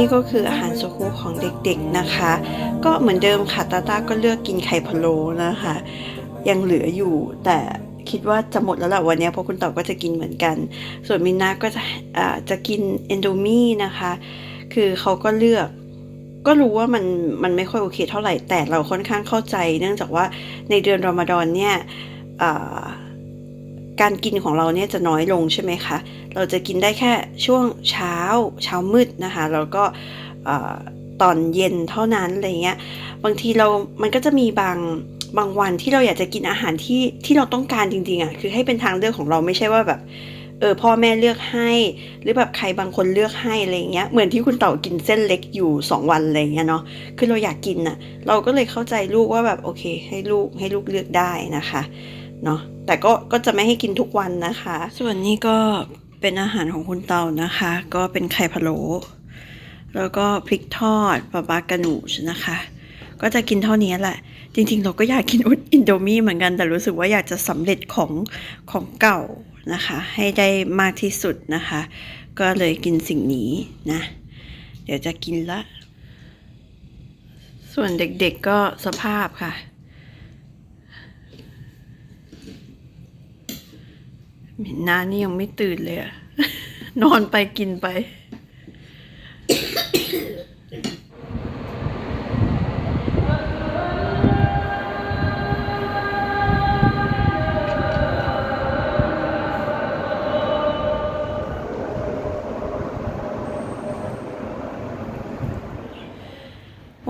นี่ก็คืออาหารสุคูของเด็กๆนะคะ ก็เหมือนเดิมค่ะตาตาก็เลือกกินไข่พะโล้นะคะ ยังเหลืออยู่แต่คิดว่าจะหมดแล้วแหละวันนี้เพราะคุณต่าก็จะกินเหมือนกัน ส่วนมินนาก็จะอ่าจะกินเอนโดมี่นะคะ คือเขาก็เลือกก็รู้ว่ามันมันไม่ค่อยโอเคเท่าไหร่แต่เราค่อนข้างเข้าใจ เนื่องจากว่าในเดือนรอมฎอนเนี่ยการกินของเราเนี่ยจะน้อยลงใช่ไหมคะ เราจะกินได้แค่ช่วงเช้าเช้ามืดนะคะแล้วก็ตอนเย็นเท่านั้นอะไรเงี้ยบางทีเรา มันก็จะมีบางบางวันที่เราอยากจะกินอาหารที่ที่เราต้องการจริงๆอะคือให้เป็นทางเลือกของเราไม่ใช่ว่าแบบเออพ่อแม่เลือกให้ หรือแบบใครบางคนเลือกให้อะไรเงี้ยเหมือนที่คุณเต่ากินเส้นเล็กอยู่สองวันอะไรเงี้ยเนาะคือเราอยากกินน่ะ เราก็เลยเข้าใจลูกว่าแบบโอเค ให้ลูกให้ลูกเลือกได้นะคะเนาะแต่ก็ก็จะไม่ให้กินทุกวันนะคะ ส่วนนี้ก็ เป็นอาหารของคุณเต่านะคะ ก็เป็นไข่พะโล้แล้วก็พริกทอดปลาปลากระหนูนะคะ ก็จะกินเท่านี้แหละ จริงๆ เราก็อยากกินอุดอินโดมี่เหมือนกัน แต่รู้สึกว่าอยากจะสำเร็จของของเก่านะคะ ให้ได้มากที่สุดนะคะ ก็เลยกินสิ่งนี้นะ เดี๋ยวจะกินละ ส่วนเด็กๆก็สภาพค่ะ เห็นหน้านี่ยังไม่ตื่นเลยอะนอนไปกินไป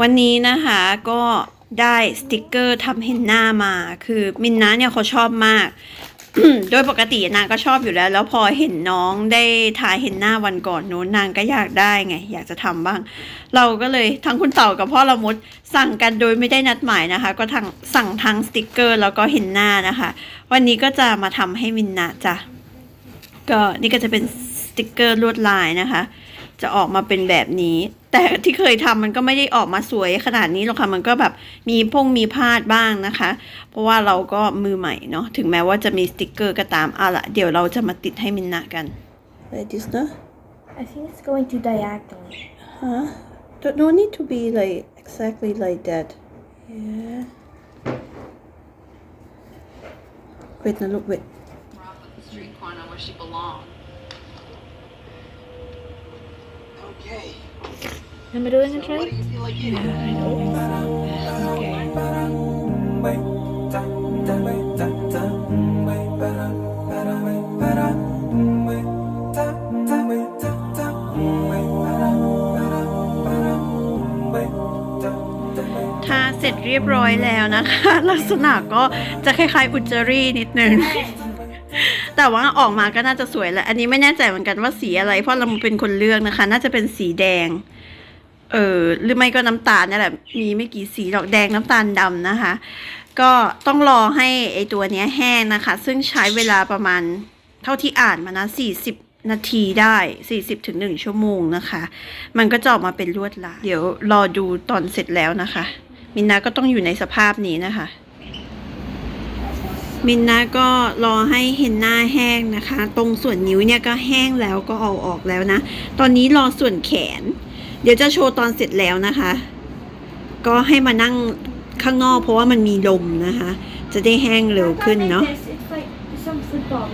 วันนี้นะคะก็ได้สติกเกอร์ทำเห็นหน้ามา คือมินนะเนี่ยเขาชอบมาก โดยปกตินางก็ชอบอยู่แล้ว แล้วพอเห็นน้องได้ทาเห็นหน้าวันก่อนนู้นนางก็อยากได้ไง อยากจะทำบ้าง เราก็เลยทั้งคุณเต่ากับพ่อละมุดสั่งกันโดยไม่ได้นัดหมายนะคะ ก็ทั้งสั่งทั้งสติกเกอร์แล้วก็เห็นหน้านะคะ วันนี้ก็จะมาทำให้มินนะจ้ะก็นี่ก็จะเป็นสติกเกอร์ลวดลายนะคะ จะออกมาเป็นแบบนี้ แต่ที่เคยทำมันก็ไม่ได้ออกมาสวยขนาดนี้หรอกค่ะ มันก็แบบมีพงมีพลาดบ้างนะคะ เพราะว่าเราก็มือใหม่เนาะ ถึงแม้ว่าจะมีสติกเกอร์ก็ตามเอาละเดี๋ยวเราจะมาติดให้มินนะกัน like this นะ I think it's going to diagonally. huh don't no need to be like exactly like that yeah wait นะลูก wait off at the street corner where she belongs. Okay. Am I doing it What do right? you feel like eating? Okay. ทาเสร็จเรียบร้อยแล้วนะคะ ลักษณะก็จะคล้ายๆอุจจารีนิดนึง แต่ว่าออกมาก็น่าจะสวยแหละ อันนี้ไม่แน่ใจเหมือนกันว่าสีอะไร เพราะเราเป็นคนเลือกนะคะ น่าจะเป็นสีแดง เออหรือไม่ก็น้ำตาลนี่แหละ มีไม่กี่สีหรอกแดงน้ำตาลดำนะคะ ก็ต้องรอให้ไอตัวเนี้ยแห้งนะคะ ซึ่งใช้เวลาประมาณเท่าที่อ่านมานะ40นาทีได้ 40ถึง1ชั่วโมงนะคะ มันก็จะออกมาเป็นลวดลาย เดี๋ยวรอดูตอนเสร็จแล้วนะคะ มินนาก็ต้องอยู่ในสภาพนี้นะคะ มินนาก็รอให้เห็นหน้าแห้งนะคะ ตรงส่วนนิ้วเนี่ยก็แห้งแล้วก็เอาออกแล้วนะ ตอนนี้รอส่วนแขน เดี๋ยวจะโชว์ตอนเสร็จแล้วนะคะ ก็ให้มานั่งข้างนอกเพราะว่ามันมีลมนะคะ จะได้แห้งเร็วขึ้นเนาะ It's like some football.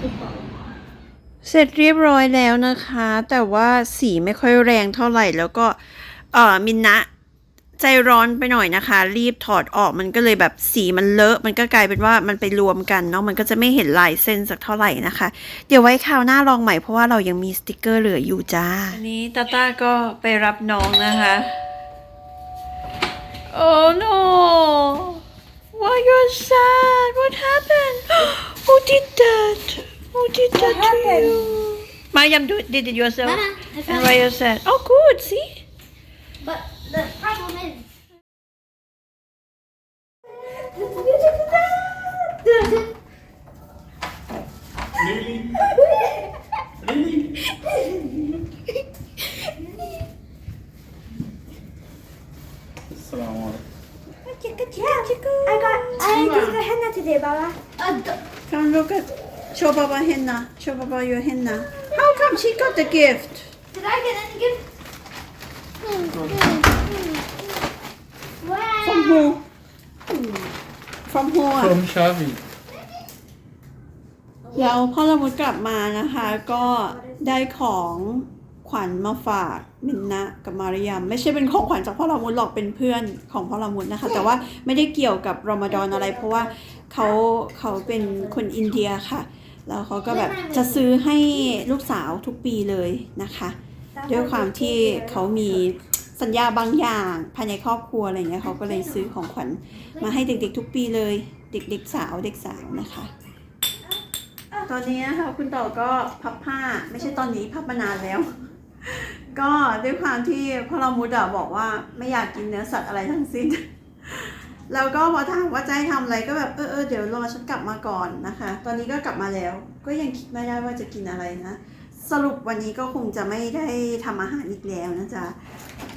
Football. เสร็จเรียบร้อยแล้วนะคะ แต่ว่าสีไม่ค่อยแรงเท่าไหร่แล้วก็เอ่อมินนะ ใจร้อนไปหน่อยนะคะ รีบถอดออกมันก็เลยแบบสีมันเลอะ มันก็กลายเป็นว่ามันไปรวมกันเนาะมันก็จะไม่เห็นลายเส้นสักเท่าไหร่นะคะ เดี๋ยวไว้คราวหน้าลองใหม่เพราะว่าเรายังมีสติกเกอร์เหลืออยู่จ้าอันนี้ตาต้าก็ไปรับน้องนะคะ Oh no Why you're sad What happened Who did that Who did that to happened? you Mariam do, did it yourself Mama, I And found why you're sad Oh good see But the problem is. I got. I did the henna today, Baba. Come look at Show Baba henna Show Baba your henna How come she got the gift Did I get any gift? Wow. from who from who อะ From Shavi. แล้วพ่อละมุดกลับมานะคะก็ได้ของขวัญมาฝากมินนะกับมารยามไม่ใช่เป็นของขวัญจากพ่อละมุดหรอกเป็นเพื่อนของพ่อละมุดนะคะ แต่ว่าไม่ได้เกี่ยวกับรอมฎอนอะไร เพราะว่า เขาเขาเป็นคนอินเดียค่ะ แล้วเขาก็แบบจะซื้อให้ลูกสาวทุกปีเลยนะคะ ด้วยความที่เขามีสัญญาบางอย่างภายในครอบครัวอะไรเงี้ยเขาก็เลยซื้อของขวัญมาให้เด็กๆทุกปีเลย เด็กๆสาวเด็กสาวนะคะ ตอนนี้นะคะคุณต่อก็พับผ้าไม่ใช่ตอนนี้พับมานานแล้ว ก็ด้วยความที่พ่อเรามุดอะบอกว่าไม่อยากกินเนื้อสัตว์อะไรทั้งสิ้น แล้วก็พอถามว่าจะให้ทำอะไรก็แบบเออเออเดี๋ยวรอฉันกลับมาก่อนนะคะ ตอนนี้ก็กลับมาแล้ว ก็ยังคิดไม่ได้ว่าจะกินอะไรนะ สรุปวันนี้ก็คงจะไม่ได้ทำอาหารอีกแล้วนะจ๊ะ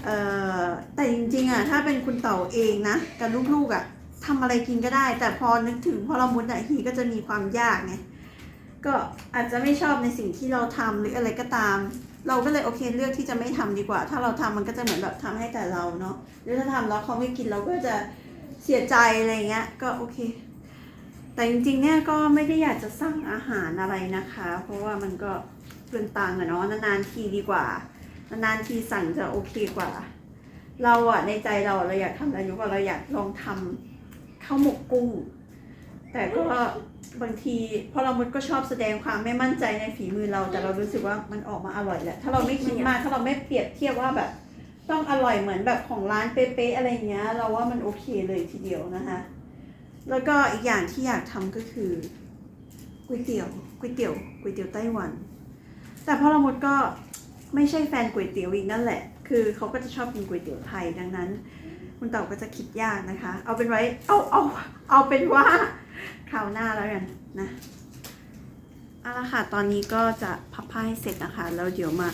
เอ่อแต่จริงๆอะถ้าเป็นคุณเต่าเองนะกับลูกๆอะทำอะไรกินก็ได้ แต่พอนึกถึงพอเรามุดอะฮีก็จะมีความยากไงก็อาจจะไม่ชอบในสิ่งที่เราทำหรืออะไรก็ตามเราก็เลยโอเคเลือกที่จะไม่ทำดีกว่า ถ้าเราทำมันก็จะเหมือนแบบทำให้แต่เราเนาะหรือถ้าทำแล้วเขาไม่กินเราก็จะ เสียใจอะไรเงี้ยก็โอเค แต่จริงๆเนี่ยก็ไม่ได้อยากจะสั่งอาหารอะไรนะคะ เพราะว่ามันก็เปลืองตังค์อะเนาะนานๆทีดีกว่านานๆทีสั่งจะโอเคกว่า เราอะในใจเราเราอยากทำอะไรรู้ป่ะเราอยากลองทำข้าวหมกกุ้ง แต่ก็บางทีพอเรามันก็ชอบแสดงความไม่มั่นใจในฝีมือเรา แต่เรารู้สึกว่ามันออกมาอร่อยแหละถ้าเราไม่คิดมากถ้าเราไม่เปรียบเทียบว่าแบบ ต้องอร่อยเหมือนแบบของร้านเป๊ะๆอะไรเงี้ย เราว่ามันโอเคเลยทีเดียวนะคะ แล้วก็อีกอย่างที่อยากทำก็คือก๋วยเตี๋ยวก๋วยเตี๋ยวก๋วยเตี๋ยวไต้หวัน แต่พอเราหมดก็ไม่ใช่แฟนก๋วยเตี๋ยวอีกนั่นแหละ คือเขาก็จะชอบกินก๋วยเตี๋ยวไทยดังนั้น คุณเต่าก็จะคิดยากนะคะ เอาเป็นไว้เอาเอาเอาเป็นว่าคราวหน้าแล้วกันนะเอาละค่ะ ตอนนี้ก็จะพับผ้าให้เสร็จนะคะ แล้วเดี๋ยวมา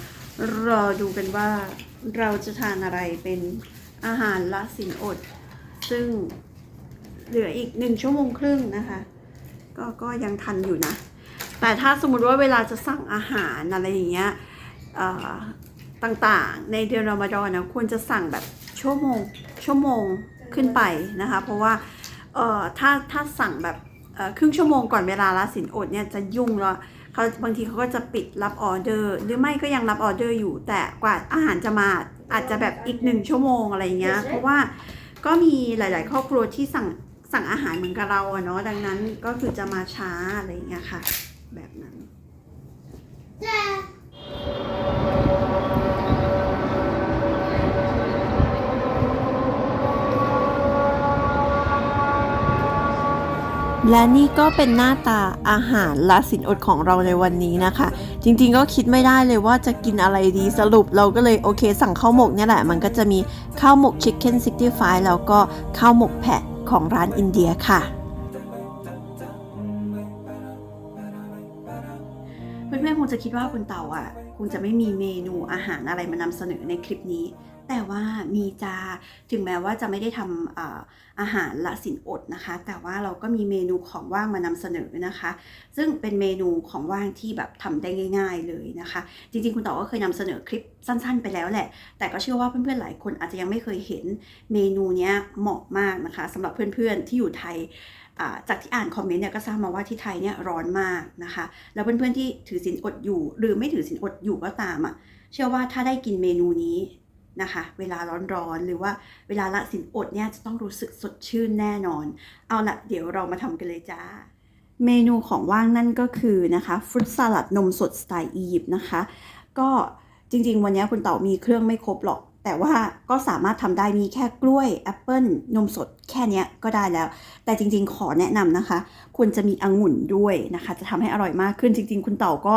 รอดูกันว่าเราจะทานอะไรเป็นอาหารละสินอด ซึ่งเหลืออีกหนึ่งชั่วโมงครึ่งนะคะ ก็ก็ยังทันอยู่นะ แต่ถ้าสมมติว่าเวลาจะสั่งอาหารอะไรอย่างเงี้ยต่างๆ ในเดือนรอมฎอนนะควรจะสั่งแบบชั่วโมงชั่วโมงขึ้นไปนะคะ เพราะว่าถ้าถ้าสั่งแบบ ครึ่งชั่วโมงก่อนเวลาละสินอดเนี่ยจะยุ่งแล้วเขาบางทีเขาก็จะปิดรับออเดอร์ หรือไม่ก็ยังรับออเดอร์อยู่ แต่กว่าอาหารจะมาอาจจะแบบอีกหนึ่งชั่วโมงอะไรเงี้ยเพราะว่าก็มีหลาย ๆ ครอบครัวที่สั่งสั่งอาหารเหมือนกับเราอะเนาะดังนั้นก็คือจะมาช้าอะไรเงี้ยค่ะ แบบนั้น และนี่ก็เป็นหน้าตาอาหารละสินอดของเราในวันนี้นะคะ จริงๆก็คิดไม่ได้เลยว่าจะกินอะไรดีสรุปเราก็เลยโอเค สั่งข้าวหมกเนี่ยแหละ มันก็จะมีข้าวหมกชิคเก้น65แล้วก็ข้าวหมกแพะของร้านอินเดียค่ะเพื่อนๆคงจะคิดว่าคุณเต่าอะคงจะไม่มีเมนูอาหารอะไรมานำเสนอในคลิปนี้ แต่ว่ามีจ้าถึงแม้ว่าจะไม่ได้ทำอาอาหารละสินอดนะคะ แต่ว่าเราก็มีเมนูของว่างมานำเสนอนะคะ ซึ่งเป็นเมนูของว่างที่แบบทำได้ง่าย ๆเลยนะคะ จริงๆคุณต่อก็เคยนำเสนอคลิปสั้น ๆ ไปแล้วแหละ แต่ก็เชื่อว่าเพื่อนๆหลายคนอาจจะยังไม่เคยเห็นเมนูนี้เหมาะมากนะคะสำหรับเพื่อนๆที่อยู่ไทยจากที่อ่านคอมเมนต์เนี่ยก็ทราบมาว่าที่ไทยเนี่ยร้อนมากนะคะ แล้วเพื่อนๆที่ถือศีลอดอยู่ หรือไม่ถือศีลอดอยู่ก็ตามอะเชื่อว่าถ้าได้กินเมนูนี้ นะคะ เวลาร้อนๆ หรือว่าเวลาละสินอดเนี่ยจะต้องรู้สึกสดชื่นแน่นอน เอาละเดี๋ยวเรามาทำกันเลยจ้า เมนูของว่างนั่นก็คือนะคะฟรุตสลัดนมสดสไตล์อียิปต์นะคะ ก็จริงๆ วันนี้คุณเต่ามีเครื่องไม่ครบหรอก แต่ว่าก็สามารถทำได้มีแค่กล้วยแอปเปิลนมสดแค่เนี้ยก็ได้แล้ว แต่จริงๆ ขอแนะนำนะคะ ควรจะมีองุ่นด้วยนะคะ จะทำให้อร่อยมากขึ้นจริง ๆ คุณเต่าก็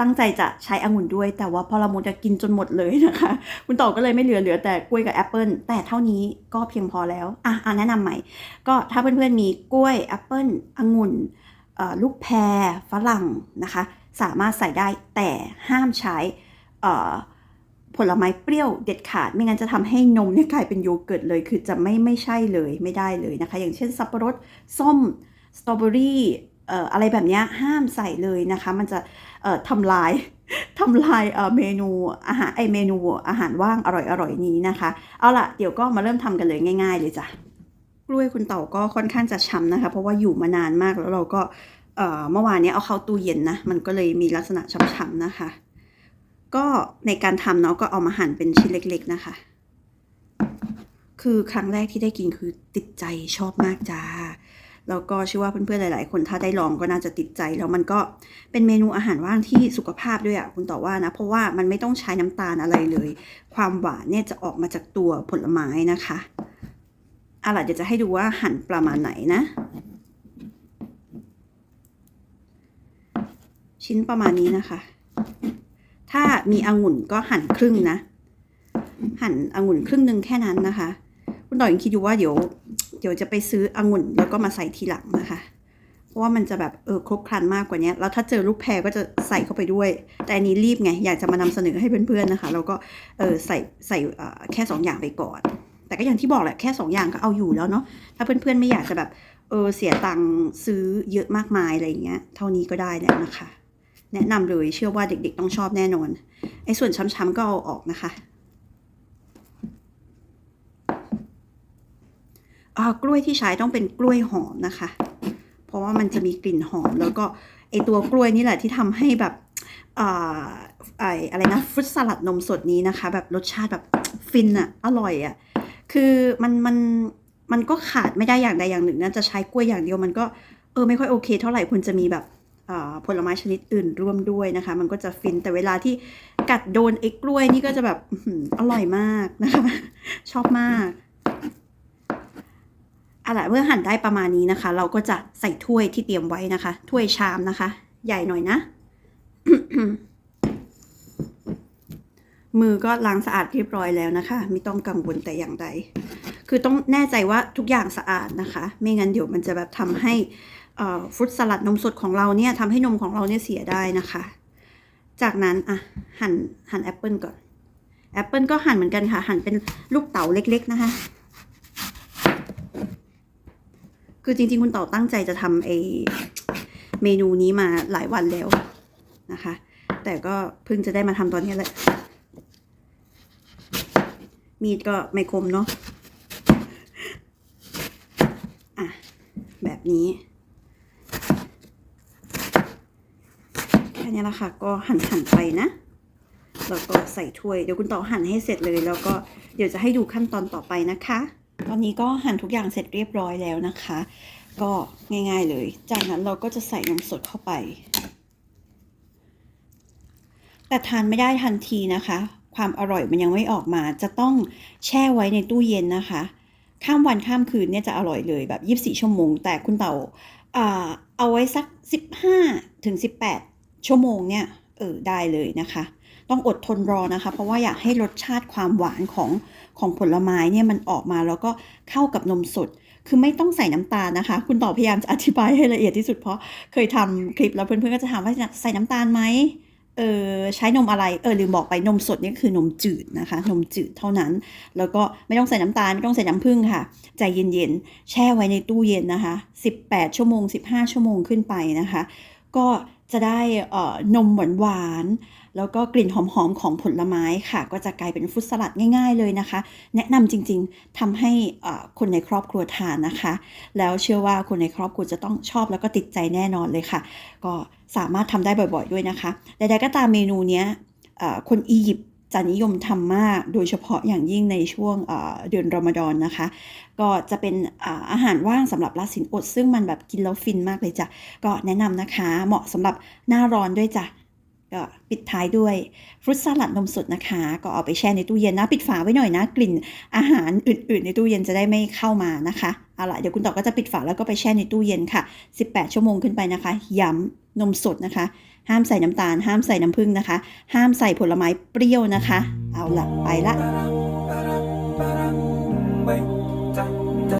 ตั้งใจจะใช้องุ่นด้วย แต่ว่าพอละมุนจะกินจนหมดเลยนะคะ คุณเต่าก็เลยไม่เหลือเหลือแต่กล้วยกับแอปเปิลแต่เท่านี้ก็เพียงพอแล้วอะอะแนะนำใหม่ ก็ถ้าเพื่อนๆมีกล้วยแอปเปิลองุ่นลูกแพรฝรั่งนะคะ สามารถใส่ได้แต่ห้ามใช้อ่อ ผลไม้เปรี้ยวเด็ดขาด ไม่งั้นจะทำให้นมเนี่ยกลายเป็นโยเกิร์ตเลย คือจะไม่ไม่ใช่เลยไม่ได้เลยนะคะ อย่างเช่นสับปะรดส้มสตรอเบอรี่เอ่ออะไรแบบนี้ห้ามใส่เลยนะคะ มันจะเอ่อทำลายทำลายเอ่อเมนูอาหารไอเมนูอาหารว่างอร่อยๆนี้นะคะ เอาละเดี๋ยวก็มาเริ่มทำกันเลยง่าย ๆ เลยจ้ะกล้วยคุณเต่าก็ค่อนข้างจะช้ำนะคะ เพราะว่าอยู่มานานมากแล้วเราก็เอ่อเมื่อวานนี้เอาเข้าตู้เย็นนะ มันก็เลยมีลักษณะช้ำๆนะคะ ก็ในการทำเนาะก็เอามาหั่นเป็นชิ้นเล็ก ๆ นะคะ คือครั้งแรกที่ได้กินคือติดใจชอบมากจ้า แล้วก็เชื่อว่าเพื่อนๆหลาย ๆ คนถ้าได้ลองก็น่าจะติดใจ แล้วมันก็เป็นเมนูอาหารว่างที่สุขภาพด้วยอะคุณต่อว่านะ เพราะว่ามันไม่ต้องใช้น้ำตาลอะไรเลย ความหวานเนี่ยจะออกมาจากตัวผลไม้นะคะอาล่ะเดี๋ยวจะให้ดูว่าหั่นประมาณไหนนะ ชิ้นประมาณนี้นะคะ ถ้ามีองุ่นก็หั่นครึ่งนะ หั่นองุ่นครึ่งหนึ่งแค่นั้นนะคะ คุณต่อยังคิดอยู่ว่าเดี๋ยว เดี๋ยวจะไปซื้อองุ่นแล้วก็มาใส่ทีหลังนะคะเพราะว่ามันจะแบบเออครบครันมากกว่านี้แล้วถ้าเจอลูกแพรก็จะใส่เข้าไปด้วย แต่อันนี้รีบไงอยากจะมานำเสนอให้เพื่อนๆนะคะแล้วก็เออใส่ใส่แค่สองอย่างไปก่อน แต่ก็อย่างที่บอกแหละแค่สองอย่างก็เอาอยู่แล้วเนาะถ้าเพื่อนๆไม่อยากจะแบบเออเสียตังค์ซื้อเยอะมากมายอะไรอย่างเงี้ยเท่านี้ก็ได้แล้วนะคะ แนะนำเลยเชื่อว่าเด็กๆต้องชอบแน่นอน ไอ้ส่วนช้ำๆก็เอาออกนะคะกล้วยที่ใช้ต้องเป็นกล้วยหอมนะคะ เพราะว่ามันจะมีกลิ่นหอมแล้วก็ไอตัวกล้วยนี่แหละที่ทำให้แบบอ่ไออะไรนะฟรุตสลัดนมสดนี้นะคะ แบบรสชาติแบบฟินอะอร่อยอะคือมันมันมันก็ขาดไม่ได้อย่างใดอย่างหนึ่งนะจะใช้กล้วยอย่างเดียวมันก็เออไม่ค่อยโอเค เท่าไหร่ควรจะมีแบบ ผลไม้ชนิดอื่นร่วมด้วยนะคะ มันก็จะฟินแต่เวลาที่กัดโดนไอ้กล้วยนี่ก็จะแบบอร่อยมากนะคะ ชอบมากอาล่ะเมื่อหั่นได้ประมาณนี้นะคะ เราก็จะใส่ถ้วยที่เตรียมไว้นะคะ ถ้วยชามนะคะ ใหญ่หน่อยนะ มือก็ล้างสะอาดเรียบร้อยแล้วนะคะ ไม่ต้องกังวลแต่อย่างใด คือต้องแน่ใจว่าทุกอย่างสะอาดนะคะ ไม่งั้นเดี๋ยวมันจะแบบทำให้ ฟรุตสลัดนมสดของเราเนี่ยทำให้นมของเราเนี่ยเสียได้นะคะ จากนั้นอะหั่นหั่นแอปเปิลก่อนแอปเปิลก็หั่นเหมือนกันค่ะ หั่นเป็นลูกเต๋าเล็ก ๆ นะคะ คือจริง ๆ คุณเต่าตั้งใจจะทำไอเมนูนี้มาหลายวันแล้วนะคะ แต่ก็เพิ่งจะได้มาทำตอนนี้แหละมีดก็ไม่คมเนาะอะแบบนี้ แค่นี้ละค่ะ ก็หั่นหั่นๆไปนะ แล้วก็ใส่ถ้วย เดี๋ยวคุณต่อหั่นให้เสร็จเลย แล้วก็เดี๋ยวจะให้ดูขั้นตอนต่อไปนะคะ ตอนนี้ก็หั่นทุกอย่างเสร็จเรียบร้อยแล้วนะคะ ก็ง่าย ๆเลย จากนั้นเราก็จะใส่นมสดเข้าไป แต่ทานไม่ได้ทันทีนะคะ ความอร่อยมันยังไม่ออกมา จะต้องแช่ไว้ในตู้เย็นนะคะ ข้ามวันข้ามคืนเนี่ยจะอร่อยเลยแบบ 24 ชั่วโมง แต่คุณเต่าเอาไว้สัก 15ถึง18 ชั่วโมงเนี่ยเออได้เลยนะคะ ต้องอดทนรอนะคะ เพราะว่าอยากให้รสชาติความหวานของของผลไม้เนี่ยมันออกมาแล้วก็เข้ากับนมสด คือไม่ต้องใส่น้ำตาลนะคะ คุณต่อพยายามจะอธิบายให้ละเอียดที่สุดเพราะเคยทำคลิปแล้วเพื่อนๆก็จะถามว่าใส่น้ำตาลไหมเออใช้นมอะไรเออลืมบอกไปนมสดนี่คือนมจืดนะคะ นมจืดเท่านั้น แล้วก็ไม่ต้องใส่น้ำตาลไม่ต้องใส่น้ำผึ้งค่ะ ใจเย็นๆ แช่ไว้ในตู้เย็นนะคะ 18 ชั่วโมง 15 ชั่วโมงขึ้นไปนะคะ ก็จะได้นมหวานหวานแล้วก็กลิ่นหอมๆของผลไม้ค่ะ ก็จะกลายเป็นฟรุตสลัดง่าย ๆ เลยนะคะ แนะนำจริงๆทำให้คนในครอบครัวทานนะคะ แล้วเชื่อว่าคนในครอบครัวจะต้องชอบแล้วก็ติดใจแน่นอนเลยค่ะ ก็สามารถทำได้บ่อยๆด้วยนะคะใดๆก็ตามเมนูนี้คนอียิปต์ จะนิยมทำมากโดยเฉพาะอย่างยิ่งในช่วงเดือนรอมฎอนนะคะ ก็จะเป็นอาอาหารว่างสำหรับละสินอด ซึ่งมันแบบกินแล้วฟินมากเลยจ้ะ ก็แนะนำนะคะเหมาะสำหรับหน้าร้อนด้วยจ้ะ ก็ปิดท้ายด้วยฟรุตสลัดนมสดนะคะ ก็เอาไปแช่ในตู้เย็นนะ ปิดฝาไว้หน่อยนะ กลิ่นอาหารอื่น ๆ ในตู้เย็นจะได้ไม่เข้ามานะคะเอาล่ะเดี๋ยวคุณต่อก็จะปิดฝาแล้วก็ไปแช่ในตู้เย็นค่ะ 18 ชั่วโมงขึ้นไปนะคะ ย้ำนมสดนะคะ ห้ามใส่น้ำตาล ห้ามใส่น้ำผึ้งนะคะ ห้ามใส่ผลไม้เปรี้ยวนะคะ เอาล่ะไปละ